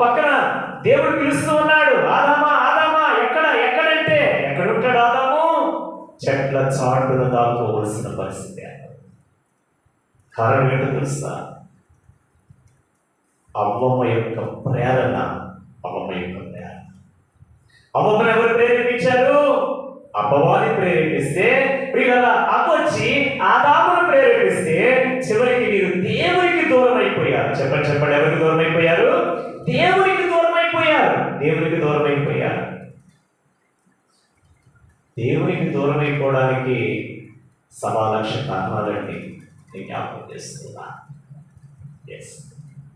పక్కన దేవుడు పిలుస్తూ ఉన్నాడు ఆదామా ఆదామా ఎక్కడ ఎక్కడంటే? ఎక్కడ ఉంటాడు ఆదాము? చెట్ల చాటున దాక్కోవలసిన పరిస్థితి కారణం ఏంటో తెలుస్తా అవ్వమ్మ యొక్క ప్రేరణ అవ్వమ్మ యొక్క ప్రేరణ. అవ్వమ్మను ఎవరు ప్రేరేపించారు? అపవాది ప్రేరేపిస్తే ప్రియుల అవ్వొచ్చి ఆదామును ప్రేరేపిస్తే చివరికి మీరు దేవునికి దూరం అయిపోయారు. చెప్పండి చెప్పండి ఎవరికి దూరం అయిపోయారు? దేవునికి దూరం అయిపోయారు దేవునికి దూరం అయిపోయారు దేవునికి దూరం అయిపోవడానికి కారణాలండి నేను జ్ఞాపకం చేస్తున్నా. ఎస్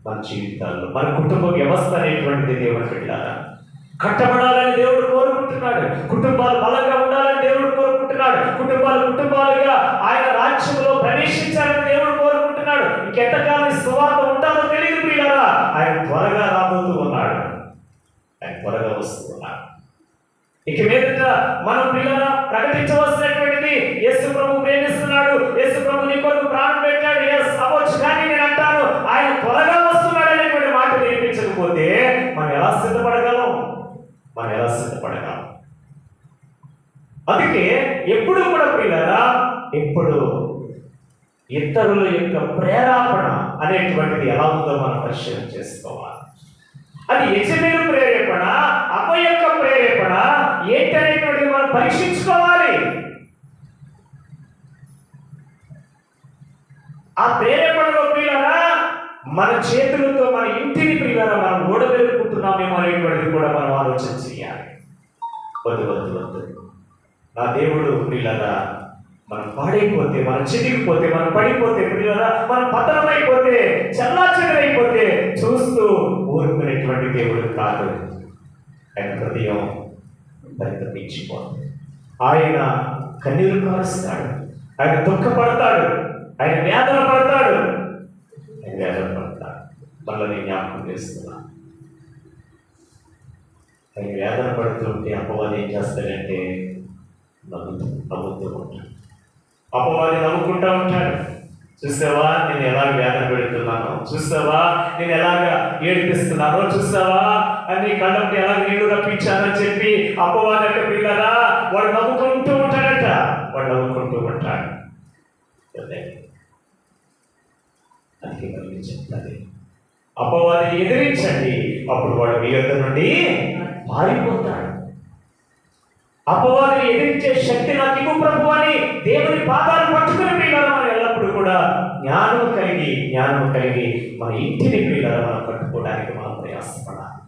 మన జీవితాల్లో మన కుటుంబ వ్యవస్థ అనేటువంటిది దేవుడు పెట్టారా కట్టబడాలని దేవుడు కోరుకుంటున్నాడు. కుటుంబాలు బలంగా ఉండాలని దేవుడు కోరుకుంటున్నాడు. కుటుంబాలు కుటుంబాలుగా ఆయన రాజ్యంలో ప్రవేశించాలని దేవుడు కోరుకుంటున్నాడు. ఇంకెంతకాలం ఈ సువార్త ఉండాలో తెలియదు ప్రియారా ఆయన త్వరగా ఆయన త్వరగా వస్తూ ఇక మీదట మనం పిల్లల ప్రకటించవలసినటువంటిది యేసు ప్రభు ప్రేమిస్తున్నాడు. యేసు ప్రభు నీ కొరకు ప్రాణం పెట్టాడు. ఎస్ అవ్వచ్చు కానీ నేను అంటాను ఆయన త్వరగా వస్తున్నాడు అనేటువంటి మాట నేర్పించకపోతే మనం ఎలా సిద్ధపడగలం? మనం ఎలా సిద్ధపడగలం? అందుకే ఎప్పుడు కూడా పిల్లరా ఎప్పుడు ఇతరుల యొక్క ప్రేరేపణ అనేటువంటిది ఎలా ఉందో మనం పరిశీలన చేసుకోవాలి. అది యజమేలు ప్రేరేపణ ఆ ప్రేరేపణలో ప్రియులరా మన చేతులతో మన ఇంటిని ప్రియులరా మనం ఓడబెరుకుంటున్నామేమో అనేటువంటిది కూడా మనం ఆలోచన చేయాలి. వద్దు వద్దు వద్దు. నా దేవుడు ప్రియులరా మనం పాడైపోతే మనం చిరిగిపోతే మనం పడిపోతే ప్రియులరా మనం పతనమైపోతే చల్లాచెదరైపోతే చూస్తూ ఊరుకునేటువంటి దేవుడు కాదు. ఆయన హృదయం పరితపించిపోతుంది. ఆయన కన్నీరు కారుస్తాడు. ఆయన దుఃఖపడతాడు ఆయన వేదన పడతాడు. ఆయన వేదన పడతాడు. మళ్ళీ నేను జ్ఞాపకం చేస్తున్నా. ఆయన వేదన పడుతుంటే అపవాది ఏం చేస్తాడంటే నవ్వుతూ నవ్వుతూ ఉంటాడు. అపవాది నవ్వుకుంటా ఉంటాడు. చూసావా? నేను ఎలాగ వేదన పెడుతున్నాను? చూసావా? నేను ఎలాగ ఏడిపిస్తున్నానో? చూసావా? అని కళ్ళకి ఎలా నీళ్ళు రప్పించానని చెప్పి అపవాదంటే పిల్లరా వాడు నవ్వు అదే. అందుకే మనం చెప్తాది అపవాదిని ఎదిరించండి. అప్పుడు వాడు మీ యొద్ద నుండి మారిపోతాడు. అపవాదిని ఎదిరించే శక్తి నాకు ఇవ్వు ప్రభు అని దేవుని పాదాలు పట్టుకుని పిల్లలు మనం ఎల్లప్పుడూ కూడా జ్ఞానం కలిగి జ్ఞానం కలిగి మన ఇంటిని పిల్లలు మనం కట్టుకోవడానికి మనం ప్రయాసపడాలి.